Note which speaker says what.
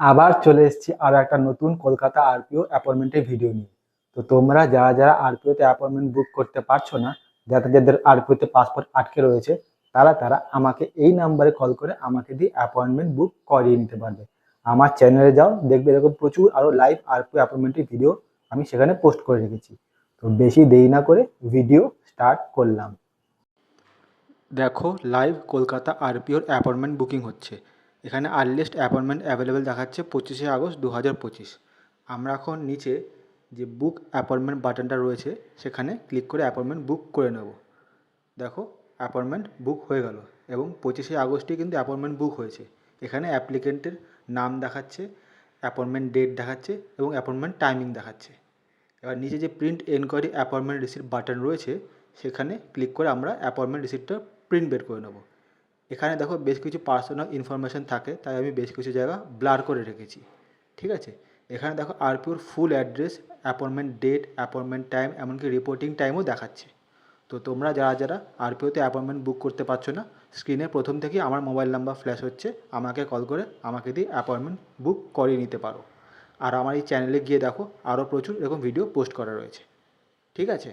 Speaker 1: আবার চলে এসেছি আরও একটা নতুন কলকাতা আরপিও অ্যাপয়েন্টমেন্টের ভিডিও নিয়ে। তো তোমরা যারা যারা আরপিওতে অ্যাপয়েন্টমেন্ট বুক করতে পারছ না যাদের যাদের আরপিওতে পাসপোর্ট আটকে রয়েছে, তারা তারা আমাকে এই নাম্বারে কল করে আমাকে দিয়ে অ্যাপয়েন্টমেন্ট বুক করিয়ে নিতে পারবে। আমার চ্যানেলে যাও, দেখবে এরকম প্রচুর আরও লাইভ আরপিও অ্যাপয়েন্টমেন্টের ভিডিও আমি সেখানে পোস্ট করে রেখেছি। তো বেশি দেরি না করে ভিডিও স্টার্ট করলাম। দেখো লাইভ কলকাতা আরপিওর অ্যাপয়েন্টমেন্ট বুকিং হচ্ছে। এখানে আর্লিয়েস্ট অ্যাপয়েন্টমেন্ট অ্যাভেলেবেল দেখাচ্ছে পঁচিশে আগস্ট দু হাজার পঁচিশ। আমরা এখন নিচে যে বুক অ্যাপয়েন্টমেন্ট বাটনটা রয়েছে, সেখানে ক্লিক করে অ্যাপয়েন্টমেন্ট বুক করে নেব। দেখো, অ্যাপয়েন্টমেন্ট বুক হয়ে গেল এবং পঁচিশে আগস্টে কিন্তু অ্যাপয়েন্টমেন্ট বুক হয়েছে। এখানে অ্যাপ্লিকেন্টের নাম দেখাচ্ছে, অ্যাপয়েন্টমেন্ট ডেট দেখাচ্ছে এবং অ্যাপয়েন্টমেন্ট টাইমিং দেখাচ্ছে। এবার নিচে যে print enquiry appointment receipt button রয়েছে, সেখানে ক্লিক করে আমরা অ্যাপয়েন্টমেন্ট রিসিপ্টটা প্রিন্ট বের করে নেব। এখানে দেখো বেশ কিছু পার্সোনাল ইনফরমেশান থাকে, তাই আমি বেশ কিছু জায়গা ব্লার করে রেখেছি, ঠিক আছে? এখানে দেখো আরপিওর full address appointment date appointment time এমনকি রিপোর্টিং টাইমও দেখাচ্ছে। তো তোমরা যারা যারা আরপিওতে অ্যাপয়েন্টমেন্ট বুক করতে পারছ না স্ক্রিনে প্রথম থেকেই আমার মোবাইল নাম্বার ফ্ল্যাশ হচ্ছে, আমাকে কল করে আমাকে দিয়ে অ্যাপয়েন্টমেন্ট বুক করিয়ে নিতে পারো। আর আমার এই চ্যানেলে গিয়ে দেখো আরও প্রচুর এরকম ভিডিও পোস্ট করা রয়েছে, ঠিক আছে?